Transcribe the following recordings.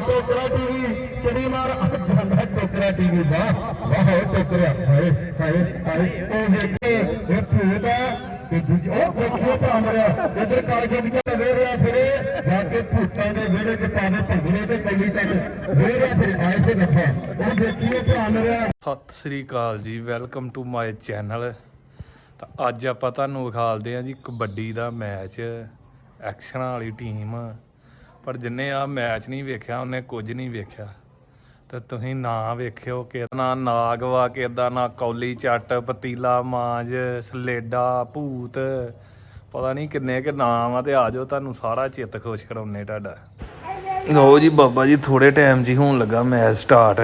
ਟੋਕਰਾ TV ਇਧਰ ਚੜੀ ਮਾਰ, ਆਹ ਟੋਕਰਾ ਜਾਂਦਾ ਟੋਕਰਾ ਟੀਵੀ ਵਾਹ ਵਾਹ ਟੋਕਰਾ, ਹਾਏ ਹਾਏ ਹਾਏ, ਉਹ ਵੇਖੇ, ਇਹ ਭੂਤ ਤੇ ਦੂਜਾ, ਉਹ ਵੇਖਿਓ ਭਰਾ ਇਧਰ ਕਾਲਜ ਵਿੱਚ ਵੇ ਰਿਹਾ ਫਿਰੇ, ਜਾ ਕੇ ਭੂਤਾਂ ਦੇ ਵਿਹੜੇ ਚ ਪਾਵੇ ਭੰਗੜੇ ਤੇ ਕਈ ਚੱਕ ਵੇ ਰਿਹਾ ਫਿਰ, ਆਏ ਤੇ ਨੱਫਾ ਉਹ ਵੇਖੀਏ ਭਰਾ ਸਤਿ ਸ੍ਰੀ ਅਕਾਲ ਜੀ, ਵੈਲਕਮ ਟੂ ਮਾਈ ਚੈਨਲ। ਤਾਂ ਅੱਜ ਆਪਾਂ ਤੁਹਾਨੂੰ ਵਿਖਾਲਦੇ ਹਾਂ ਜੀ ਕਬੱਡੀ ਦਾ ਮੈਚ, ਐਕਸ਼ਨਾਂ ਵਾਲੀ ਟੀਮ। ਪਰ ਜਿੰਨੇ ਆ ਮੈਚ ਨਹੀਂ ਵੇਖਿਆ, ਉਹਨੇ ਕੁਝ ਨਹੀਂ ਵੇਖਿਆ। ਤੇ ਤੁਸੀਂ ਨਾ ਵੇਖਿਓ ਕਿ ਨਾ ਕਿਦਾਂ ਨਾ, ਕੌਲੀ ਚੱਟ, ਪਤੀਲਾ ਮਾਂਜ, ਸਲੇਡਾ, ਭੂਤ। ਪਤਾ ਨਹੀਂ ਕਿੰਨੇ ਕਿ ਨਾਮ ਆ ਤੇ ਆ ਜਾਓ ਤੁਹਾਨੂੰ ਸਾਰਾ ਚਿੱਤ ਖੁਸ਼ ਕਰਾਉਨੇ ਤੁਹਾਡਾ। ਲਓ ਜੀ ਬਾਬਾ ਜੀ ਥੋੜੇ ਟਾਈਮ ਜੀ ਹੋਣ ਲੱਗਾ ਮੈਚ ਸਟਾਰਟ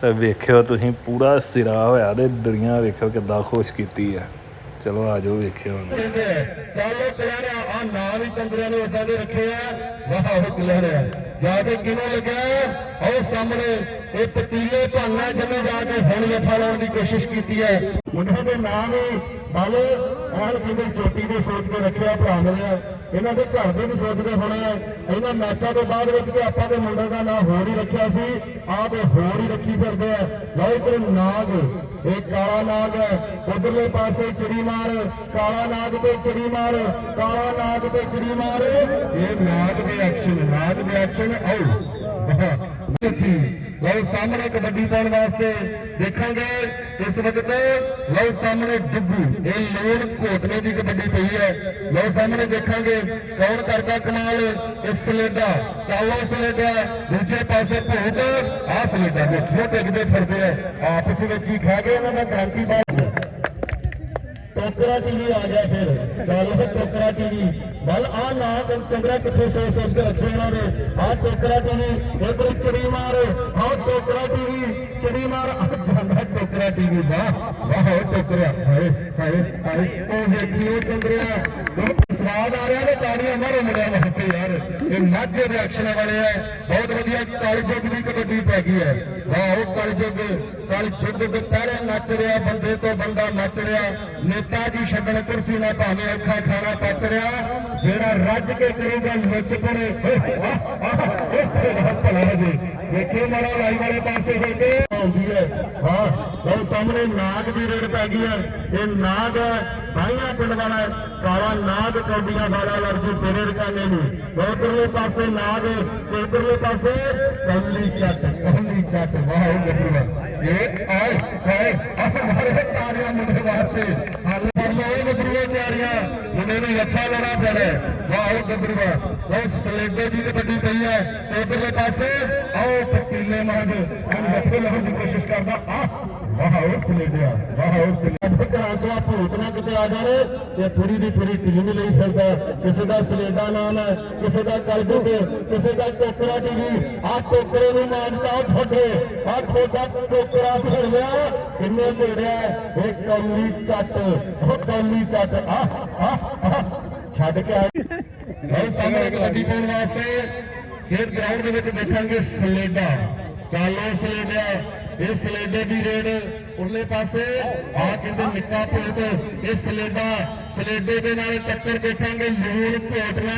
ਤੇ ਵੇਖਿਓ ਤੁਸੀਂ ਪੂਰਾ ਸਿਰਾ ਹੋਇਆ ਤੇ ਦੁਨੀਆ ਵੇਖਿਓ ਕਿੱਦਾਂ ਖੁਸ਼ ਕੀਤੀ ਹੈ ਚਲੋ ਆ ਜਾਓ ਵੇਖਿਓ। ਹੁਣ ਪਿਆਰਾ ਆ ਨਾਂ ਵੀ ਚੰਦਰਿਆਂ ਨੇ ਉਦਾਂ ਦੇ ਰੱਖੇ ਆ। ਵਾਹ, ਉਹ ਪਿਆਰਾ ਜਾ ਕੇ ਕਿਹਨੂੰ ਲੱਗਿਆ? ਉਹ ਸਾਹਮਣੇ, ਇਹ ਪਤੀਲੇ ਭਾਨਾ ਜਿਵੇਂ ਜਾ ਕੇ ਹੁਣ ਜੱਫਾ ਲਾਉਣ ਦੀ ਕੋਸ਼ਿਸ਼ ਕੀਤੀ ਹੈ। ਉਹਨਾਂ ਦੇ ਨਾਮ ਹੀ ਬਲ ਆਹ ਕਹਿੰਦੇ ਚੋਟੀ ਦੇ ਸੋਚ ਕੇ ਰੱਖਿਆ ਭਰਾ ਮਿਲਿਆ। ਇਹਨਾਂ ਦੇ ਘਰ ਦੇ ਵੀ ਸੋਚਦੇ ਹੋਣੇ ਆ ਇਹਨਾਂ ਮੈਚਾਂ ਦੇ ਬਾਅਦ ਵਿੱਚ ਕਿ ਆਪਾਂ ਦੇ ਮੁੰਡੇ ਦਾ ਨਾਂ ਹੋਰ ਹੀ ਰੱਖਿਆ ਸੀ। ਆਹ ਤੇ ਹੋਰ ਹੀ ਰੱਖੀ ਫਿਰਦੇ ਆ। ਲਓ ਇਧਰ ਨਾਗ। ਇਹ ਕਾਲਾ ਨਾਗ ਹੈ ਉਧਰਲੇ ਪਾਸੇ ਚਿੜੀ ਮਾਰ, ਕਾਲਾ ਨਾਗ ਤੇ ਚਿੜੀ ਮਾਰ, ਕਾਲਾ ਨਾਗ ਤੇ ਚਿੜੀ ਮਾਰ। ਇਹ ਨਾਗ ਦੇ ਐਕਸ਼ਨ ਨਾਗ ਦੇ ਐਕਸ਼ਨ ਆਓ। ਲਓ ਸਾਹਮਣੇ ਕਬੱਡੀ ਪਾਉਣ ਵਾਸਤੇ ਦੇਖਾਂਗੇ ਇਸ ਵਕਤ ਲਓ ਸਾਹਮਣੇ ਡੁੱਗੂ। ਇਹ ਲੋੜ ਘੋਟਲੇ ਦੀ ਕਬੱਡੀ ਪਈ ਹੈ। ਲਓ ਸਾਹਮਣੇ ਦੇਖਾਂਗੇ ਕੌਣ ਕਰਦਾ ਕਮਾਲ ਇਹ ਸਲੇਡਾ। ਚਾਲੋ ਸਲੇਡਾ, ਦੂਜੇ ਪਾਸੇ ਭੂਤ। ਆਹ ਸਲੇਡਾ ਦੇਖਿਓ ਟਿਕਦੇ ਫਿਰਦੇ ਆ। ਆਪਸ ਵਿੱਚ ਹੀ ਖਾ ਗਏ ਇਹਨਾਂ ਦਾ ਗਰੰਟੀ ਬਾਤ ਟੋਕਰਾ ਟੀਵੀ ਆ ਗਿਆ ਫਿਰ ਚੱਲ ਫਿਰ ਟੋਕਰਾ ਟੀਵੀ ਬਲ ਆ ਨਾ ਚੰਦਰਾ ਕਿੱਥੇ ਸੋਚ ਸੋਚ ਕੇ ਰੱਖੇ ਇਹਨਾਂ ਨੇ ਆ ਟੋਕਰਾ ਟੀਵੀ ਇਧਰ ਚੜੀ ਮਾਰ ਆ ਟੋਕਰਾ ਟੀਵੀ ਚੜੀ ਮਾਰ ਆਹ ਜਾਂਦਾ ਟੋਕਰਾ ਟੀਵੀ ਵਾਹ ਵਾਹ ਉਹ ਟੋਕਰਾ ਹਾਏ ਹਾਏ ਹਾਏ ਉਹ ਵੇਖੀਓ ਚੰਦਰਿਆ ਬਹੁਤ ਆ ਰਿਹਾ ਤੇ ਤਾੜੀਆਂ ਮਾਰੋ ਮੁੰਡਿਆਂ ਵਾਸਤੇ ਯਾਰ ਇਹ ਮਾਝੇ ਦੇ ਐਕਸ਼ਨਾਂ ਵਾਲੇ ਆ ਬਹੁਤ ਵਧੀਆ ਕਾਲਜੁਗ ਦੀ ਕਬੱਡੀ ਪੈ ਗਈ ਹੈ ਵਾਹ ਉਹ ਕਾਲਜੁਗ ਕਾਲਜੁਗ ਦੇ ਪਹਿਰੇ ਨੱਚ ਰਿਹਾ ਬੰਦੇ ਤੋਂ ਬੰਦਾ ਨੱਚ ਰਿਹਾ ਨੇਤਾ ਜੀ ਛੱਡਣ ਕੁਰਸੀ ਨਾ ਭਾਵੇਂ ਅੱਖਾਂ ਖਾਣਾ ਪਚ ਰਿਹਾ ਜਿਹੜਾ ਰੱਜ ਕੇ ਕਰੂਗਾ ਲੁੱਚ ਪੜੇ ਆਹ ਆਹ ਭਲਾ ਜੀ ਵੇਖੇ ਮਾਰਾ ਲਾਈ ਵਾਲੇ ਪਾਸੇ ਹੋ ਕੇ। ਆਉਂਦੀ ਹੈ। ਹਾਂ, ਲਓ ਸਾਹਮਣੇ ਨਾਗ ਦੀ ਰੇਡ ਪੈ ਗਈ ਹੈ। ਇਹ ਨਾਗ ਹੈ ਬਾਈਆਂ ਪਿੰਡ ਵਾਲਾ ਕਾਲਾ ਨਾਗ ਕੌਡੀਆਂ ਵਾਲਾ ਲੜਜੂ ਤੇਰੇ ਰਕਾਨੇ ਨੂੰ ਉਧਰਲੇ ਪਾਸੇ ਨਾਗ, ਤੇ ਇਧਰਲੇ ਪਾਸੇ ਕੱਲੀ ਚੱਟ ਕੱਲੀ ਚੱਟ। ਵਾਹ, ਉਹ ਗੱਭਰੂਆ ਆਏ ਹਾਏ ਆਹ ਤਾਰਿਆਂ ਮੁੰਡੇ ਵਾਸਤੇ ਹੱਲ ਕਰ ਲੋ ਇਹ ਗੱਭਰੂਆ ਤਿਆਰੀਆਂ ਮੁੰਡੇ ਨੂੰ ਲੱਖਾਂ ਲੈਣਾ ਪੈਣਾ ਵਾਹ ਉਹ ਗੱਭਰੂਆ ਉਹ ਸਲੇਡੇ ਦੀ ਕਬੱਡੀ ਪਈ ਹੈ ਤੇ ਇਧਰਲੇ ਪਾਸੇ ਆਓ ਪਤੀਲੇ ਮਾਂਜ ਐਨ ਲੱਖੇ ਲਾਉਣ ਦੀ ਕੋਸ਼ਿਸ਼ ਕਰਦਾ ਆਹ ਵਾਹ ਉਹ ਸਲੇਡਿਆ ਵਾਹ ਉਹ ਸਲੇਡਿਆ ਘਰਾਂ ਚੋਂ ਆ ਭੂਤ ਨਾ ਕਿਤੇ ਆ ਜਾਵੇ ਇਹ ਪੂਰੀ ਦੀ ਪੂਰੀ ਟੀਮ ਲਈ ਫਿਰਦਾ ਹੈ। ਕਿਸੇ ਦਾ ਸਲੇਡਾ ਨਾਮ ਹੈ ਕਿਸੇ ਦਾ ਕਲਜੁਗ ਕਿਸੇ ਦਾ ਟੋਕਰਾ ਟੀਵੀ ਆ ਟੋਕਰੇ ਨੂੰ ਮਾਰਦਾ ਉਹ ਤੁਹਾਡੇ ਆ ਤੁਹਾਡਾ ਟੋਕਰਾ ਫੜ ਲਿਆ ਕਿੰਨੇ ਭੇੜਿਆ ਇਹ ਕੌਲੀ ਚੱਟ ਉਹ ਕੌਲੀ ਚੱਟ ਆ ਆ ਆ ਛੱਡ ਕੇ ਆ ਉਹ ਸਾਹਮਣੇ ਕਬੱਡੀ ਪਾਉਣ ਵਾਸਤੇ ਖੇਡ ਗਰਾਊਂਡ ਦੇ ਵਿੱਚ ਦੇਖਾਂਗੇ ਸਲੇਡਾ ਚਾਲੋ ਸਲੇਡਾ ਇਹ ਸਲੇਡੇ ਦੀ ਰੇਡ ਉਰਲੇ ਪਾਸੇ। ਆ ਕਹਿੰਦੇ ਨਿੱਕਾ ਭੂਤ ਇਹ ਸਲੇਡਾ ਸਲੇਡੇ ਦੇ ਨਾਲ ਟੱਕਰ ਦੇਖਾਂਗੇ। ਲੂਣ ਭੋਟਣਾ,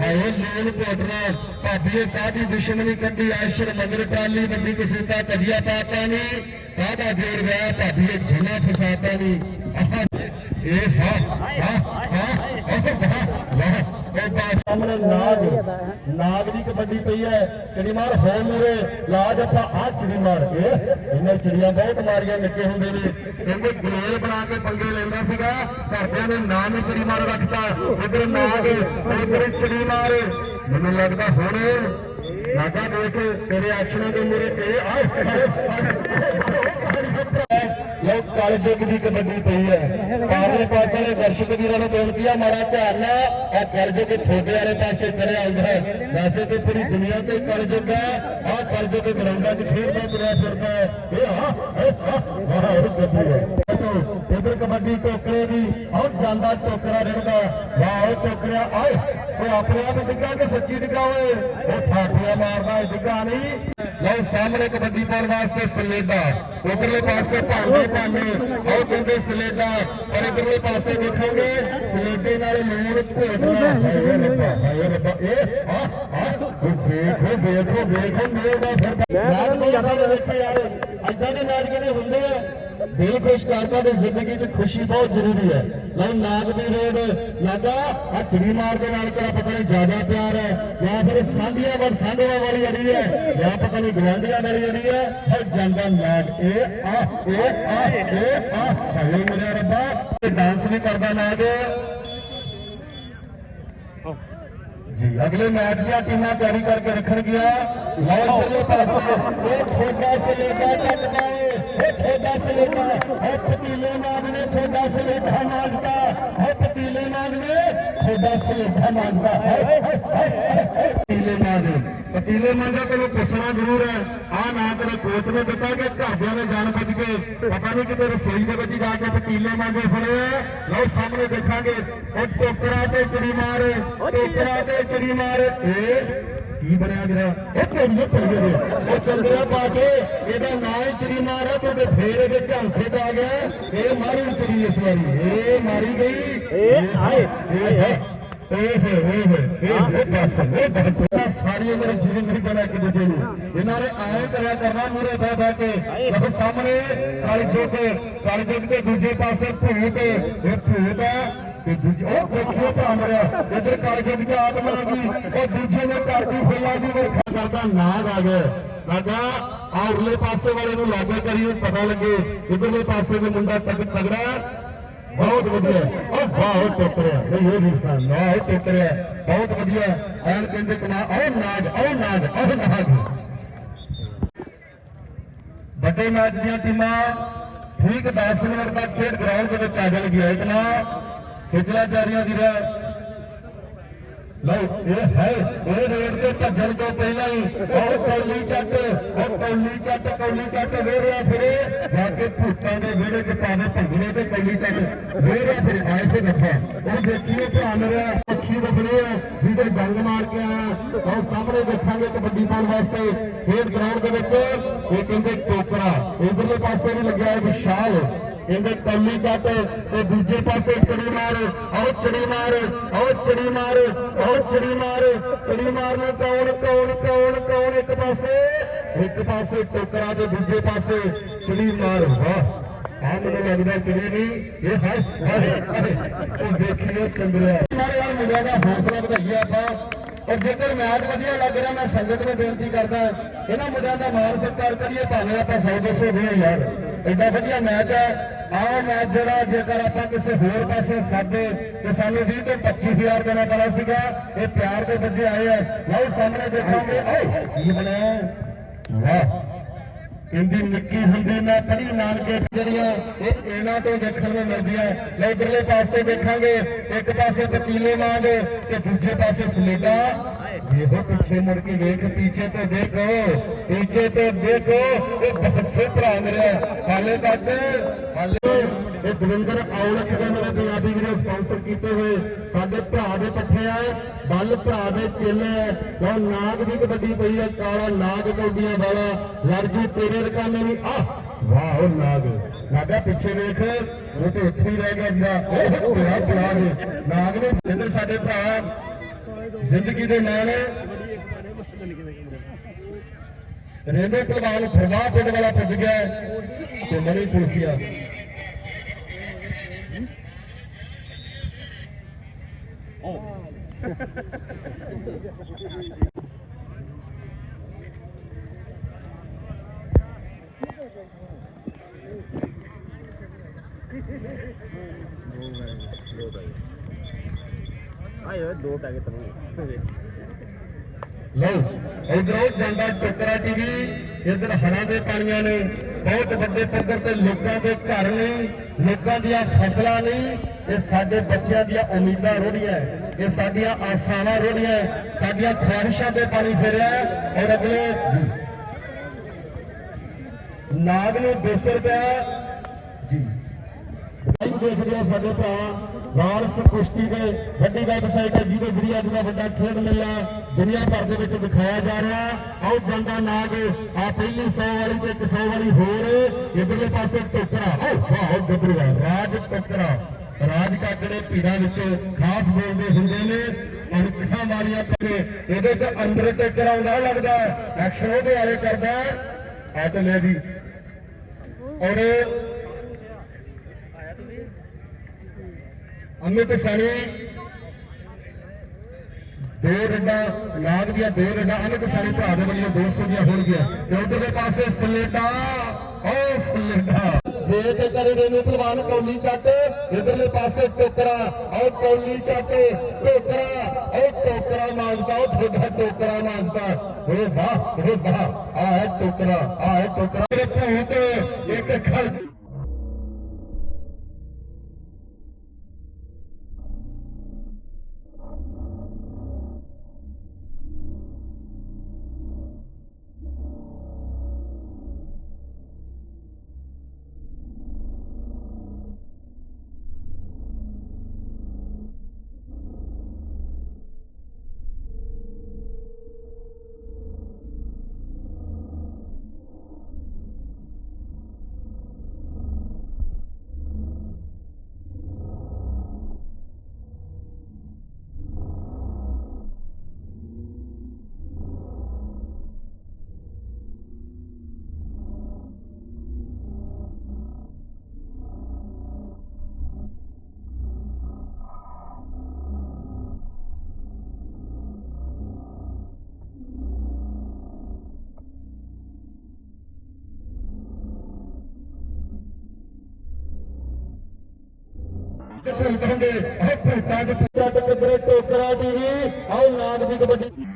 ਹਾਏ, ਲੂਣ ਭੋਟਣਾ। ਭਾਬੀਏ ਕਾਦੀ ਦੁਸ਼ਮਣੀ ਕੱਢੀ। ਆਸ਼ਰ ਮੰਦਰ ਟਾਲੀ ਵੱਡੀ ਕਿਸੇ ਦਾ ਕਜੀਆ ਪਾਤਾ ਨਹੀਂ ਕਾਦਾ ਜੋੜ ਗਿਆ ਭਾਬੀਏ ਜਨਾ ਫਸਾਤਾ ਨਹੀਂ ਆਹ, ਇਹ ਹਾ ਹਾ ਹਾ ਵਾਹ ਉਹ ਸਾਹਮਣੇ ਨਾਗ ਨਾਗ ਦੀ ਕਬੱਡੀ ਪਈ ਹੈ ਚਿੜੀ ਹੋ ਮੂਰੇ ਲਾਜ ਆਪਾਂ ਆ ਚਿੜੀ ਮਾਰ ਕੇ ਇਹਨੇ ਚਿੜੀਆਂ ਬਹੁਤ ਮਾਰੀਆਂ ਨਿੱਕੇ ਹੁੰਦੇ ਨੇ ਕਹਿੰਦੇ ਗਲੇਲ ਬਣਾ ਕੇ ਪੰਗੇ ਲੈਂਦਾ ਸੀਗਾ ਘਰਦਿਆਂ ਨੇ ਨਾਂ ਨੂੰ ਚਿੜੀ ਮਾਰ ਰੱਖਤਾ ਇਧਰ ਨਾਗ ਇਧਰ ਚਿੜੀ ਮਾਰ ਮੈਨੂੰ ਲੱਗਦਾ ਹੁਣ ਨਾਗਾ ਦੇਖ ਤੇਰੇ ਐਕਸ਼ਨਾਂ ਦੇ ਮੇਰੇ ਇਹ ਆਏ ਲੋਕ ਕਾਲਜੁਗ ਦੀ ਕਬੱਡੀ ਪਈ ਹੈ। ਪਾਰਲੇ ਪਾਸੇ ਦੇ ਦਰਸ਼ਕ ਵੀਰਾਂ ਨੂੰ ਬੇਨਤੀ ਆ ਮਾੜਾ ਧਿਆਨ ਨਾਲ। ਆ ਕਾਲਜੁਗ ਥੋੜੇ ਵਾਲੇ ਪਾਸੇ ਚੜਿਆ ਆਉਂਦਾ ਹੈ। ਵੈਸੇ ਤੇ ਪੂਰੀ ਦੁਨੀਆ ਤੇ ਕਾਲਜੁਗ ਹੈ। ਆ ਕਾਲਜੁਗ ਗਰਾਊਂਡਾਂ 'ਚ ਖੇਡਦਾ, ਤੁਰਿਆ ਫਿਰਦਾ ਹੈ। ਇਹ ਆ ਵਾਹ ਉਹ ਕਬੱਡੀ ਹੈ। ਅੱਛਾ ਇਧਰ ਕਬੱਡੀ ਟੋਕਰੇ ਦੀ, ਆਹ ਜਾਂਦਾ ਟੋਕਰਾ ਰਿੜਦਾ ਵਾਹ ਉਹ ਟੋਕਰਿਆ, ਆਏ। ਉਹ ਆਪਣੇ ਆਪ ਡਿੱਗਾ ਕਿ ਸੱਚੀ ਡਿੱਗਾ ਓਏ? ਉਹ ਠਾਠੀਆਂ ਮਾਰਦਾ ਡਿੱਗਾ ਨਹੀਂ। ਲਓ ਸਾਹਮਣੇ ਕਬੱਡੀ ਪਾਉਣ ਵਾਸਤੇ ਸਲੇਡਾ। ਉਧਰਲੇ ਪਾਸੇ ਭਾਂਡੇ ਭਾਂਡੇ ਉਹ ਕਹਿੰਦੇ ਸਲੇਡਾ। ਪਰ ਇਧਰਲੇ ਪਾਸੇ ਦੇਖਾਂਗੇ ਸਲੇਡੇ ਨਾਲ ਲੂਣ ਘੋਟਣਾ ਹਾਏ ਰੱਬਾ ਹਾਏ ਰੱਬਾ। ਇਹ ਆ ਆ ਵੇਖੋ ਵੇਖੋ ਵੇਖੋ ਮੇਰਾ ਫਿਰ ਮੈਚ ਬਹੁਤ ਸਾਰੇ ਵੇਖੇ ਯਾਰ ਐਦਾਂ ਦੇ ਮੈਚ ਕਿਤੇ ਹੁੰਦੇ ਆ। ਦਿਲ ਖੁਸ਼ ਕਰਦਾ ਤੇ ਜ਼ਿੰਦਗੀ 'ਚ ਖੁਸ਼ੀ ਬਹੁਤ ਜ਼ਰੂਰੀ ਹੈ। ਲੈ ਨਾਗ ਦੀ ਰੋਡ, ਨਾਗਾ ਆ ਚਿੜੀ ਮਾਰ ਦੇ ਨਾਲ ਕਿਹੜਾ ਪਤਾ ਨਹੀਂ ਜ਼ਿਆਦਾ ਪਿਆਰ ਹੈ। ਜਾਂ ਫਿਰ ਸਾਂਢੀਆਂ ਵੱਲ, ਸਾਂਢੀਆਂ ਵਾਲੀ ਅੜੀ ਹੈ, ਜਾਂ ਪਤਾ ਨਹੀਂ ਗਵਾਂਢੀਆਂ ਵਾਲੀ ਅੜੀ ਹੈ ਹਰ ਜਾਂਦਾ ਨਾਗ। ਇਹ ਆ ਇਹ ਆ ਇਹ ਆ ਹਾਏ, ਮੇਰਾ ਰੱਬਾ, ਇਹ ਡਾਂਸ ਵੀ ਕਰਦਾ ਨਾਗ। ਜੀ। ਅਗਲੇ ਮੈਚ ਦੀਆਂ ਟੀਮਾਂ ਤਿਆਰੀ ਕਰਕੇ ਰੱਖਣਗੀਆਂ। ਲਓ ਇਧਰਲੇ ਪਾਸੇ ਇਹ ਠੋਡਾ ਸਲੇਡਾ ਚੱਕਦਾ ਏ ਇਹ ਠੋਡਾ ਸਲੇਡਾ ਇਹ ਪਤੀਲੇ ਮਾਰ ਨੇ ਠੋਡਾ ਸਲੇਡਾ ਮਾਰਦਾ ਇਹ ਪਤੀਲੇ ਮਾਰ ਨੇ ਠੋਡਾ ਸਲੇਡਾ ਮਾਰਦਾ ਪਤੀਲੇ ਮਾਰ ਪਤੀਲੇ ਮਾਂਜਾ ਤੈਨੂੰ ਪੁੱਛਣਾ ਜ਼ਰੂਰ ਹੈ। ਆ ਨਾ ਤੇਰੇ ਕੋਚ ਨੇ ਦਿੱਤਾ ਕਿ ਘਰਦਿਆਂ ਨੇ ਜਾਣ ਬੁੱਝ ਕੇ ਪਤਾ ਨਹੀਂ ਕਿਤੇ ਰਸੋਈ ਦੇ ਵਿੱਚ ਜਾ ਕੇ ਪਤੀਲੇ ਮਾਂਜੇ ਫੜੇ ਲਓ ਸਾਹਮਣੇ ਦੇਖਾਂਗੇ। ਉਹ ਟੋਕਰਾ ਤੇ ਚਿੜੀ ਮਾਰ। ਟੋਕਰਾ ਤੇ ਚਿੜੀ ਮਾਰ। ਇਹ ਕੀ ਬਣਿਆ ਜਿਹੜਾ ਉਹ ਤੇਰੀ ਪਈਏ ਦੇ ਉਹ ਚੰਦਰਿਆ ਬਾਜੇ ਇਹਦਾ ਨਾਂ ਹੀ ਚਿੜੀ ਮਾਰ ਹੈ ਤੇ ਫੇਰ ਇਹਦੇ ਝਾਂਸੇ ਚ ਆ ਗਿਆ। ਇਹ ਮਾਰੀ ਚਿੜੀ ਇਸ ਵਾਰੀ। ਇਹ ਮਾਰੀ ਗਈ। ਇਹ ਹਾਏ ਇਹ ਹੈ। ਓਏ ਹੋਏ ਹੋਏ ਇਹ ਬਸ ਇਹ ਬਸ। ਸਾਰੀ ਉਮਰ ਜੀਵਨ ਨਹੀਂ ਬਣਾ ਇੱਕ ਦੂਜੇ ਨੂੰ। ਇਹਨਾਂ ਨੇ ਆਏ ਕਰਿਆ ਕਰਨਾ ਮੂਰੇ ਬੈ ਬੈ ਕੇ। ਜਦ ਸਾਹਮਣੇ ਕਾਲੀ ਜੋਗ ਕਾਲੀ ਜੋਗ ਦੇ ਦੂਜੇ ਪਾਸੇ ਭੂਤ। ਇਹ ਭੂਤ ਹੈ ਤੇ ਦੂਜੇ ਉਹ ਦੇਖਿਓ ਭਰਾ ਮਰਿਆ ਇਧਰ ਕਾਲੀ ਜੋਗ ਚ ਆਤਮਾ ਆ ਗਈ। ਉਹ ਦੂਜੇ ਨੇ ਕਰਦੀ ਫੁੱਲਾਂ ਦੀ ਵਰਖਾ ਕਰਦਾ ਨਾਗ ਆ ਗਿਆ। ਨਾਗਾ ਆ ਉਰਲੇ ਪਾਸੇ ਵਾਲੇ ਨੂੰ ਲਾਗਾ ਕਰੀਏ ਪਤਾ ਲੱਗੇ। ਇਧਰਲੇ ਪਾਸੇ ਦੇ ਮੁੰਡਾ ਤਗ ਤਗੜਾ। ਬਹੁਤ ਵਧੀਆ। ਉਹ ਵਾਹ ਟੋਕਰਿਆ ਨਹੀਂ, ਇਹ ਰੀਸਾਂ ਨਾ ਇਹ ਟੋਕਰਿਆ ਬਹੁਤ ਵਧੀਆ। ਐਨ ਕਹਿੰਦੇ ਕਨਾ ਆਓ ਨਾਗ ਆਓ ਨਾਗ ਉਹ ਨਾਗ। ਵੱਡੇ ਮੈਚ ਦੀਆਂ ਟੀਮਾਂ, ਠੀਕ 10 ਮਿੰਟ ਤੱਕ ਖੇਡ ਗਰਾਊਂਡ ਦੇ ਵਿੱਚ ਆ ਜਾਣਗੀਆਂ ਇਤਨਾ ਖਿਚਲਾ ਜਾਰੀਆਂ ਦੀ ਰਹਿ ਲਓ ਇਹ ਹੈ, ਇਹ ਰੇਡ ਤੇ ਭੱਜਣ ਤੋਂ ਪਹਿਲਾਂ ਹੀ ਉਹ ਕੌਲੀ ਚੱਟ, ਉਹ ਕੌਲੀ ਚੱਟ ਕੌਲੀ ਚੱਟ ਵੇਰਿਆ ਫਿਰੇ, ਜਾ ਕੇ ਭੂਤਾਂ ਦੇ ਵਿਹੜੇ ਚ ਪਾਵੇ ਭੰਗੜੇ ਤੇ ਕੌਲੀ ਚੱਟ ਵੇਰਿਆ ਫਿਰ, ਆਏ ਤੇ ਨੱਠਾ ਉਹ ਦੇਖੀਏ ਭਰਾ ਮੇਰਾ ਅੱਖੀ ਦੇ ਫਿਰੇ ਜਿਹਦੇ ਡੰਗ ਮਾਰ ਕੇ ਆਇਆ। ਉਹ ਸਾਹਮਣੇ ਦੇਖਾਂਗੇ ਕਬੱਡੀ ਪਾਉਣ ਵਾਸਤੇ ਖੇਡ ਗਰਾਊਂਡ ਦੇ ਵਿੱਚ। ਇਹ ਕਹਿੰਦੇ ਟੋਕਰਾ ਇਧਰਲੇ ਪਾਸੇ ਵੀ ਲੱਗਿਆ ਹੈ ਵਿਸ਼ਾਲ। ਇਹਦੇ ਕੌਲੀ ਚੱਕ ਤੇ ਦੂਜੇ ਪਾਸੇ ਚੜੀ ਮਾਰ, ਆਓ ਚੜੀ ਮਾਰ, ਆਓ ਚੜੀ ਮਾਰ, ਆਓ ਚੜੀ ਮਾਰ ਚੜੀ ਮਾਰ ਕੌਣ ਕੌਣ ਕੌਣ ਕੌਣ ਇੱਕ ਪਾਸੇ? ਇੱਕ ਪਾਸੇ ਟੋਕਰਾ ਤੇ ਦੂਜੇ ਪਾਸੇ ਚੜੀ ਮਾਰ। ਵਾਹ ਆ ਮੈਨੂੰ ਲੱਗਦਾ ਚੜੀ ਨਹੀਂ, ਇਹ ਹਾਏ ਹਾਏ। ਉਹ ਦੇਖੀਏ ਚੰਦਰਿਆ। ਮਾਰੇ ਯਾਰ ਮੁੰਡਿਆਂ ਦਾ ਹੌਸਲਾ ਵਧਾਈਏ ਆਪਾਂ। ਔਰ ਜੇਕਰ ਮੈਚ ਵਧੀਆ ਲੱਗ ਰਿਹਾ, ਮੈਂ ਸੰਗਤ ਨੂੰ ਬੇਨਤੀ ਕਰਦਾ, ਇਹਨਾਂ ਮੁੰਡਿਆਂ ਦਾ ਮਾਣ ਸਤਿਕਾਰ ਕਰੀਏ, ਭਾਵੇਂ ਆਪਾਂ 100 200 ਦੇ ਯਾਰ ਐਡਾ ਵਧੀਆ ਮੈਚ ਹੈ ਆਹ ਮੈਚ ਜੇਕਰ ਆਪਾਂ ਕਿਸੇ ਹੋਰ ਪਾਸੇ ਸਾਡੇ ਤੇ ਸਾਨੂੰ 20 ਤੋਂ 25000 ਦੇਣਾ ਪੈਣਾ ਸੀਗਾ, ਇਹ ਪਿਆਰ ਦੇ ਬੱਚੇ ਆਏ ਆ। ਲਓ ਸਾਹਮਣੇ ਦੇਖਾਂਗੇ, ਓਏ, ਕੀ ਬਣਿਆ? ਵਾਹ। ਇੰਦੀ ਨਿੱਕੀ ਹੁੰਦੀ ਮੈਂ ਪੜੀ ਨਾਨਕੇ ਜਿਹੜੀਆਂ ਇਹ ਇਹਨਾਂ ਤੋਂ ਦੇਖਣ ਨੂੰ ਮਿਲਦੀਆਂ ਲੈ ਇਧਰਲੇ ਪਾਸੇ ਦੇਖਾਂਗੇ, ਇੱਕ ਪਾਸੇ ਪਤੀਲੇ ਮਾਂਗ ਤੇ ਦੂਜੇ ਪਾਸੇ ਸਲੇਡਾ ਇਹੋ ਪਿੱਛੇ ਮੁੜ ਕੇ ਵੇਖ, ਪਿੱਛੇ ਤੋਂ ਦੇਖੋ, ਪਿੱਛੇ ਤੋਂ ਦੇਖੋ, ਇਹ ਬਸੇ ਭਰਾ ਮੇਰੇ ਹਾਲੇ ਤੱਕ ਇਹ ਦਵਿੰਦਰ ਔਲਖ ਦੇ ਮੇਰੇ ਪੰਜਾਬੀ ਵੀਰੇ ਸਪਾਂਸਰ ਕੀਤੇ ਹੋਏ। ਸਾਡੇ ਭਰਾ ਦੇ ਪੱਠੇ ਆ ਬੱਲ ਭਰਾ ਦੇ ਚੇਲੇ ਆ। ਲਓ ਨਾਗ ਦੀ ਕਬੱਡੀ ਪਈ ਹੈ ਕਾਲਾ ਨਾਗ ਕੌਡੀਆਂ ਵਾਲਾ। ਲਰਜੂ ਤੇਰੇ ਰਕਾਨੇ ਨਹੀਂ ਆ ਵਾਹ, ਉਹ ਨਾਗ। ਨਾਗਾ, ਪਿੱਛੇ ਵੇਖ ਉਹ ਤੇ ਉੱਥੇ ਹੀ ਰਹਿ ਗਿਆ ਜਿਹੜਾ ਉਹ ਬੜਾ ਬੜਾ ਨਾਗ ਨੇ ਇੱਧਰ ਸਾਡੇ ਭਰਾ ਜ਼ਿੰਦਗੀ ਦੇ ਨਾਲ ਰੇਂਦੇ ਪਹਿਲਵਾਨ ਫਰਵਾ ਪਿੰਡ ਵਾਲਾ ਪੁੱਜ ਗਿਆ। ਹੈ ਤੇ ਮਣੀ ਪੁਲਸੀਆ ਆਏ ਦੋ ਪੈ ਗਏ ਤੈਨੂੰ ਲਓ ਇਧਰੋਂ ਜਾਂਦਾ ਟੋਕਰਾ ਟੀਵੀ, ਇਧਰ ਹੜਾਂ ਦੇ ਪਾਣੀਆਂ ਨੇ, ਬਹੁਤ ਵੱਡੇ ਪੱਧਰ ਤੇ ਲੋਕਾਂ ਦੇ ਘਰ ਨੇ, ਲੋਕਾਂ ਦੀਆਂ ਫਸਲਾਂ ਨਹੀਂ ਇਹ ਸਾਡੇ ਬੱਚਿਆਂ ਦੀਆਂ ਉਮੀਦਾਂ ਰੋੜੀਆਂ ਇਹ ਸਾਡੀਆਂ ਆਸਾਵਾਂ ਰੋੜੀਆਂ ਸਾਡੀਆਂ ਖੁਆਇਸ਼ਾਂ ਤੇ ਪਾਣੀ ਫੇਰਿਆ ਔਰ ਅਗਲੇ ਨਾਗ ਨੂੰ 200 ਰੁਪਇਆ। ਜੀ। ਲਾਈਵ ਦੇਖਦੇ ਆ ਸਾਡੇ ਭਰਾ ਵਾਰਸ ਕੁਸ਼ਤੀ ਦੇ ਵੱਡੀ ਵੈਬਸਾਈਟ ਹੈ ਜਿਹਦੇ ਜਰੀਏ ਅੱਜ ਦਾ ਵੱਡਾ ਖੇਡ ਮੇਲਾ ਦੁਨੀਆ ਭਰ ਦੇ ਵਿੱਚ ਦਿਖਾਇਆ ਜਾ ਰਿਹਾ। ਆਓ ਜਾਂਦਾ ਨਾਗ, ਆ ਪਹਿਲੀ 100 ਵਾਲੀ ਤੇ 100 ਵਾਲੀ ਹੋਰ ਇਧਰਲੇ ਪਾਸੇ ਟੋਕਰਾ। ਓ ਵਾਹ ਗੱਭਰੂ ਰਾਜ ਟੋਕਰਾ। ਰਾਜ ਕਾਕੜੇ ਪੀਰਾਂ ਵਿੱਚ ਖਾਸ ਬੋਲਦੇ ਹੁੰਦੇ ਨੇ। ਅਣਖਾਂ ਵਾਲੀਆਂ ਤੇ ਇਹਦੇ ਚ ਅੰਦਰ ਟੇਕਰ ਆਉਂਦਾ ਲੱਗਦਾ ਐਕਸ਼ਨ ਉਹਦੇ ਵਾਲੇ ਕਰਦਾ ਆ ਚੱਲਿਆ ਜੀ। ਔਰ ਅਮਿਤ ਸਣੀ, ਦੋ ਰੱਡਾ ਲਾਗ ਦੀਆਂ ਦੋ ਰੱਡਾ ਅੰਮ੍ਰਿਤ ਸਣੀ ਭਰਾ ਦੇ ਵੱਲੋਂ 200 ਦੀਆਂ ਹੋਣਗੀਆਂ। ਤੇ ਉਧਰਲੇ ਪਾਸੇ ਸਲੇਟਾ ਓ ਸਲੇਟਾ। ਦੇ ਕੇ ਕਰੇ ਦੇ ਨੂੰ ਕੌਲੀ ਚੱਟ, ਇਧਰਲੇ ਪਾਸੇ ਟੋਕਰਾ ਓ ਕੌਲੀ ਚੱਟ, ਟੋਕਰਾ ਔਰ ਟੋਕਰਾ ਮਾਂਜਦਾ ਉਹ ਤੁਹਾਡਾ ਟੋਕਰਾ ਮਾਂਜਦਾ। ਓ ਵਾਹ ਓ ਵਾਹ ਆ ਹੈ ਟੋਕਰਾ ਆ ਹੈ ਟੋਕਰਾ। ਮੇਰੇ ਭੂਤ ਇੱਕ ਖਰਚ ਭੂਤਾਂਗੇ ਉਹ ਭੂਤਾਂ ਦੇ ਚੱਟ ਕਿਧਰੇ ਟੋਕਰਾ ਟੀਵੀ। ਆਓ ਨਾਗ ਦੀ ਕਬੱਡੀ।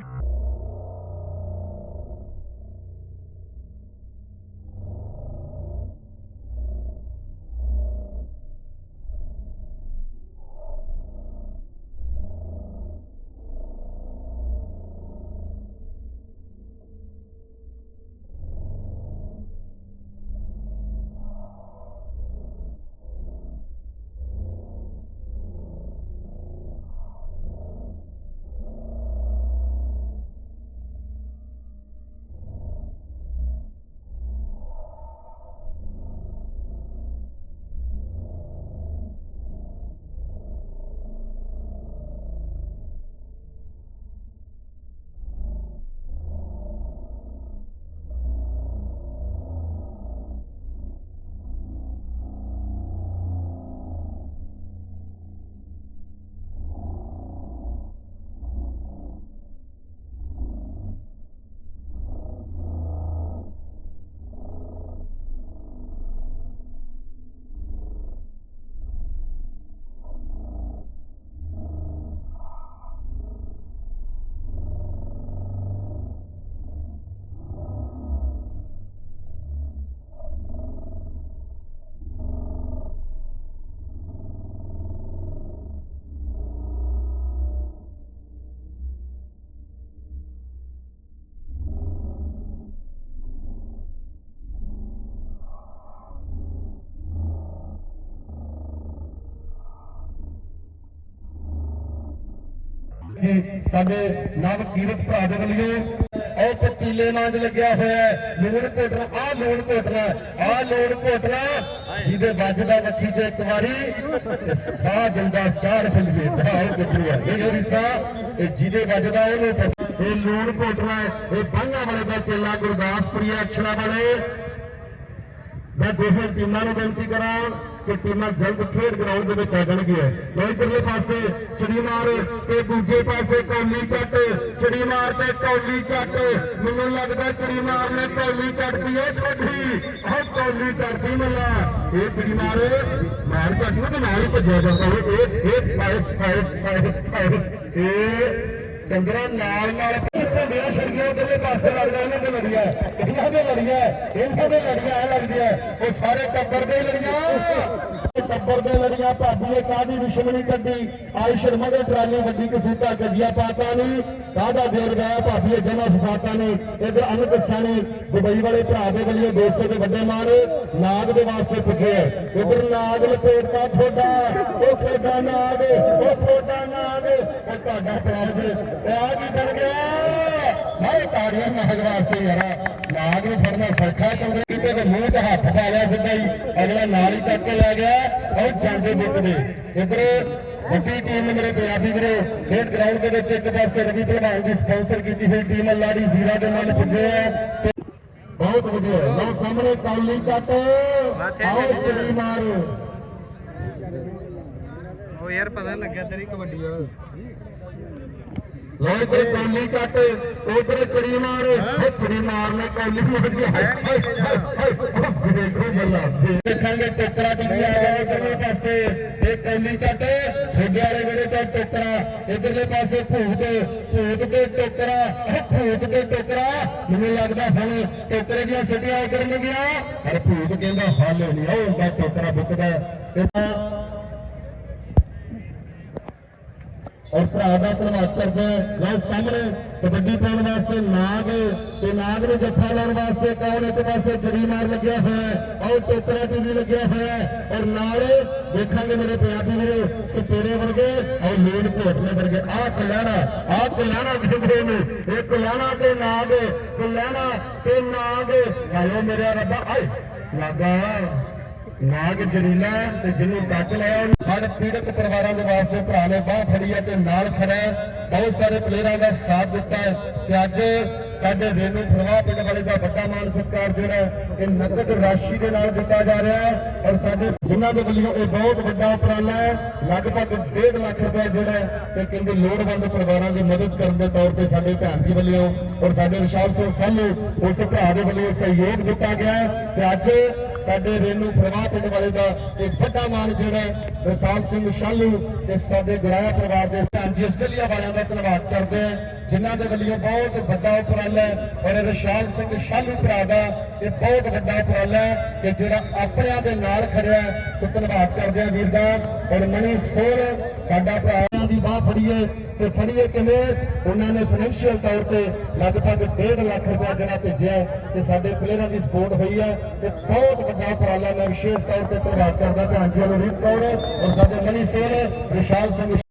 ਜੀ ਸਾਡੇ ਨਵ ਕੀਰਤ ਭਰਾ ਦੇ ਵੱਲੋਂ ਉਹ ਪਤੀਲੇ ਨਾਂਜ ਲੱਗਿਆ ਹੋਇਆ ਹੈ। ਲੂਣ ਘੋਟਣਾ ਆ ਲੂਣ ਘੋਟਣਾ ਆ ਲੂਣ ਘੋਟਣਾ। ਜਿਹਦੇ ਵੱਜਦਾ ਵੱਖੀ 'ਚ ਇੱਕ ਵਾਰੀ ਤੇ ਸਾਹ ਦਿੰਦਾ ਸਟਾਰ ਫਿਲ ਜੇ ਭਾਉ ਗੱਭਰੂ ਇਹ ਜਿਹੜੀ ਸਾਹ, ਇਹ ਜਿਹਦੇ ਵੱਜਦਾ ਉਹਨੂੰ ਇਹ ਲੂਣ ਘੋਟਣਾ। ਇਹ ਬਾਂਗਾ ਵਾਲੇ ਦਾ ਚੇਲਾ ਗੁਰਦਾਸਪੁਰੀ ਅਕਸ਼ਰਾ ਵਾਲੇ। ਮੈਂ ਦੋਹਾਂ ਟੀਮਾਂ ਨੂੰ ਬੇਨਤੀ ਕਰਾਂ। ਕਿ ਟੀਮਾਂ ਜਲਦ ਖੇਡ ਗਰਾਊਂਡ ਦੇ ਵਿੱਚ ਆ ਜਾਣਗੀਆਂ। ਲੋ ਇਧਰਲੇ ਪਾਸੇ ਚੜੀ ਤੇ ਦੂਜੇ ਪਾਸੇ ਕੌਲੀ ਚੱਟ। ਚੜੀ ਮਾਰ ਤੇ ਕੌਲੀ ਚੱਟ। ਮੈਨੂੰ ਲੱਗਦਾ ਚੜੀ ਮਾਰ ਨੇ ਕੌਲੀ ਚੱਟਦੀ ਏ ਛੋਟੀ ਆਹ ਕੌਲੀ ਚੱਟਦੀ ਮੱਲਾ। ਇਹ ਚੜੀ ਮਾਰ ਮਾਰ ਚੱਟ ਨੂੰ ਤੇ ਨਾਲ ਹੀ ਭੱਜਿਆ ਜਾਂਦਾ ਓਏ ਇਹ ਇਹ ਪਾਏ ਪਾਏ ਪਾਏ ਇਹ ਚੰਦਰਾ ਨਾਲ ਨਾਲ ਭੁੰਡਿਆ ਛੜੀਆਂ ਉਧਰਲੇ ਪਾਸੇ ਲੱਗਦਾ ਇਹਨਾਂ ਦੇ ਲੜੀਆਂ ਇਹਨਾਂ ਦੇ ਲੜੀਆਂ ਇਹਨਾਂ ਦੇ ਲੜੀਆਂ ਐ ਲੱਗਦੀਆਂ ਉਹ ਸਾਰੇ ਟੱਬਰ ਦੇ ਲੜੀਆਂ। ਟੱਬਰ ਦੇ ਲੜੀਆਂ ਭਾਬੀਏ ਕਾਦੀ ਦੁਸ਼ਮਣੀ ਕੱਢੀ? ਆਈ ਸ਼ਰਮਾ ਦੇ ਟਰਾਲੀ ਵੱਡੀ ਕਸੂਤਾ ਗੱਜਿਆ ਪਾਤਾ ਨਹੀਂ ਕਾਦਾ ਦੇਰ ਗਿਆ ਭਾਬੀਏ ਜਮਾ ਫਸਾਤਾ ਨੇ। ਇਧਰ ਅਮਿਤ ਸਾਨੀ ਦੁਬਈ ਵਾਲੇ ਭਰਾ ਦੇ ਵੱਲੋਂ 200 ਦੇ ਵੱਡੇ ਮਾਰ ਨਾਗ ਦੇ ਵਾਸਤੇ ਪੁੱਜੇ। ਇਧਰ ਨਾਗ ਲਪੇਟਦਾ ਥੋੜਾ ਉਹ ਥੋੜਾ ਨਾਗ, ਉਹ ਥੋੜਾ ਨਾਗ। ਉਹ ਤੁਹਾਡਾ ਪਿਆਰ ਜੀ ਆ ਕੀ ਬਣ ਗਿਆ? ਮਾਰੇ ਤਾੜੀਆਂ ਨਾਗ ਵਾਸਤੇ ਯਾਰਾ। ਨਾਗ ਨੂੰ ਫੜਨਾ ਸੌਖਾ ਕਿਉਂਕਿ ਕਿਤੇ ਦੇ ਮੂੰਹ 'ਚ ਹੱਥ ਪਾ ਲਿਆ ਸਿੱਧਾ ਹੀ, ਅਗਲਾ ਨਾਲ ਹੀ ਚੱਕ ਕੇ ਲੈ ਗਿਆ, ਉਹ ਜਾਂਦੇ ਮੁੱਕਦੇ ਇਧਰ ਵੱਡੀ ਟੀਮ ਮੇਰੇ ਪੰਜਾਬੀ ਵੀਰੋ, ਖੇਡ ਗਰਾਊਂਡ ਦੇ ਵਿੱਚ ਇੱਕ ਪਾਸੇ ਰਵੀ ਭਲਵਾਨ ਦੀ ਸਪਾਂਸਰ ਕੀਤੀ ਹੋਈ ਟੀਮ ਲਾੜੀ ਵੀਰਾ ਦੇ ਨਾਲ ਪੁੱਜੇ ਆ। ਬਹੁਤ ਵਧੀਆ। ਲਓ ਸਾਹਮਣੇ ਕੌਲੀ ਚੱਟ ਆਓ ਚੜੀ ਮਾਰ। ਉਹ ਯਾਰ ਪਤਾ ਲੱਗਿਆ ਤੇਰੀ ਕਬੱਡੀ ਆ ਲਓ ਇਧਰ ਕੌਲੀ ਚੱਟ, ਉਧਰ ਚੜੀ ਮਾਰ, ਉਹ ਚੜੀ ਮਾਰਨੇ ਕੌਲੀ ਨੂੰ ਵੱਜ ਗਿਆ। ਹਾਏ ਹਾਏ ਹਾਏ ਦੇਖੋ ਬੱਲਾ ਦੇਖਾਂਗੇ ਟੋਕਰਾ ਟੀਵੀ ਆ ਗਿਆ ਇਧਰਲੇ ਪਾਸੇ। ਇਹ ਕੌਲੀ ਚੱਟ, ਠੋਡੇ ਵਾਲੇ ਵੇਲੇ ਤੋਂ ਟੋਕਰਾ। ਇਧਰਲੇ ਪਾਸੇ ਭੂਤ ਭੂਤ ਤੇ ਟੋਕਰਾ। ਉਹ ਭੂਤ ਤੇ ਟੋਕਰਾ, ਮੈਨੂੰ ਲੱਗਦਾ ਹੁਣ ਟੋਕਰੇ ਦੀਆਂ ਸਿੱਟੀਆਂ ਕਰਨ ਗਿਆ। ਪਰ ਭੂਤ ਕਹਿੰਦਾ, ਹੱਲ ਨਹੀਂ ਆਉਂਦਾ, ਟੋਕਰਾ ਬੁੱਕਦਾ। ਇਹ ਔਰ ਭਰਾ ਦਾ ਧੰਨਵਾਦ ਕਰਦੇ ਹਾਂ। ਲਓ ਸਾਹਮਣੇ ਕਬੱਡੀ ਪਾਉਣ ਵਾਸਤੇ ਨਾਗ ਤੇ ਨਾਗ ਨੂੰ ਜੱਫਾ ਲਾਉਣ ਵਾਸਤੇ ਕੌਣ ਇੱਕ ਪਾਸੇ ਚੜੀ ਮਾਰ ਲੱਗਿਆ ਹੋਇਆ ਹੈ? ਔਰ ਟੋਕਰਾ ਟੀਵੀ ਲੱਗਿਆ ਹੋਇਆ ਹੈ। ਔਰ ਨਾਲ ਦੇਖਾਂਗੇ ਮੇਰੇ ਪੰਜਾਬੀ ਵੀਰੇ, ਸਪੇਰੇ ਵਰਗੇ ਔਰ ਲੋਨ ਘੋਟਲੇ ਵਰਗੇ। ਆਹ ਕਲਿਆਣਾ ਆਹ ਕਲਿਆਣਾ ਕਹਿੰਦੇ ਨੇ। ਇਹ ਕਲਿਆਣਾ ਤੇ ਨਾਗ, ਕਲਿਆਣਾ ਤੇ ਨਾਗ। ਹਾਏ ਮੇਰੇ ਰੱਬਾ, ਆਏ। ਲਾਗਾ ਨਾਗ ਜਰੀਲਾ ਤੇ ਜਿਹਨੂੰ ਕੱਚ ਲਿਆ ਉਹਨੂੰ। ਹੜ ਪੀੜਤ ਪਰਿਵਾਰਾਂ ਦੇ ਵਾਸਤੇ ਭਰਾ ਨੇ ਬਾਹ ਫੜੀ ਹੈ ਤੇ ਨਾਲ ਖੜਾ ਬਹੁਤ ਸਾਰੇ ਪਲੇਅਰਾਂ ਦਾ ਸਾਥ ਦਿੱਤਾ ਤੇ ਅੱਜ ਸਾਡੇ ਰੇਨੂ ਫਰਵਾ ਪਿੰਡ ਵਾਲੇ ਦਾ ਵੱਡਾ ਮਾਨ ਸਤਿਕਾਰ ਜਿਹੜਾ ਹੈ, ਇਹ ਨਕਦ ਰਾਸ਼ੀ ਦੇ ਨਾਲ ਦਿੱਤਾ ਜਾ ਰਿਹਾ ਹੈ ਔਰ ਸਾਡੇ ਜਿਨ੍ਹਾਂ ਦੇ ਵੱਲੋਂ ਇਹ ਬਹੁਤ ਵੱਡਾ ਉਪਰਾਲਾ ਹੈ ਲਗਭਗ 1.5 ਲੱਖ ਰੁਪਏ ਜਿਹੜਾ ਹੈ ਤੇ ਕਹਿੰਦੇ ਲੋੜਵੰਦ ਪਰਿਵਾਰਾਂ ਦੀ ਮਦਦ ਕਰਨ ਦੇ ਤੌਰ ਤੇ ਸਾਡੇ ਭੈਣ ਜੀ ਵੱਲੋਂ ਔਰ ਸਾਡੇ ਵਿਸ਼ਾਲ ਸਿੰਘ ਸਾਨੂੰ ਉਸ ਭਰਾ ਦੇ ਵੱਲੋਂ ਸਹਿਯੋਗ ਦਿੱਤਾ ਗਿਆ ਤੇ ਅੱਜ ਸਾਡੇ ਰੇਨੂ ਫਰਵਾ ਪਿੰਡ ਵਾਲੇ ਦਾ ਇਹ ਵੱਡਾ ਮਾਨ ਜਿਹੜਾ ਰਸਾਲ ਸਿੰਘ ਸ਼ਾਲੂ ਤੇ ਸਾਡੇ ਗੁਰਾਇਆ ਪਰਿਵਾਰ ਦੇ ਸਾਂਝੀ ਆਸਟ੍ਰੇਲੀਆ ਵਾਲਿਆਂ ਦਾ ਧੰਨਵਾਦ ਕਰਦੇ ਹਾਂ, ਜਿਨ੍ਹਾਂ ਦੇ ਵੱਲੋਂ ਬਹੁਤ ਵੱਡਾ ਉਪਰਾਲਾ ਹੈ। ਔਰ ਰਸ਼ਾਲ ਸਿੰਘ ਸ਼ਾਲੂ ਭਰਾ ਦਾ ਇਹ ਬਹੁਤ ਵੱਡਾ ਉਪਰਾਲਾ ਹੈ ਕਿ ਜਿਹੜਾ ਆਪਣਿਆਂ ਦੇ ਨਾਲ ਖੜਿਆ ਸੋ ਧੰਨਵਾਦ ਕਰਦੇ ਹਾਂ ਵੀਰ ਦਾ। ਔਰ ਮਨੀ ਸੋਲ ਸਾਡਾ ਭਰਾ ਦੀ ਬਾਹ ਫੜੀਏ ਤੇ ਫੜੀਏ ਕਿਵੇਂ? ਉਹਨਾਂ ਨੇ ਫਾਈਨੈਂਸ਼ੀਅਲ ਤੌਰ ਤੇ ਲਗਭਗ 1.5 ਲੱਖ ਰੁਪਏ ਜਿਹੜਾ ਭੇਜਿਆ ਹੈ, ਤੇ ਸਾਡੇ ਪਲੇਅਰਾਂ ਦੀ ਸਪੋਰਟ ਹੋਈ ਹੈ। ਤੇ ਬਹੁਤ ਵੱਡਾ ਉਪਰਾਲਾ ਮੈਂ ਵਿਸ਼ੇਸ਼ ਤੌਰ ਤੇ ਧੰਨਵਾਦ ਕਰਦਾ ਭੈਣ ਜੀ ਨੂੰ ਰੀਤ ਕੌਰ ਔਰ ਸਾਡੇ ਮਨੀ ਸੋਲ ਵਿਸ਼ਾਲ ਸਿੰਘ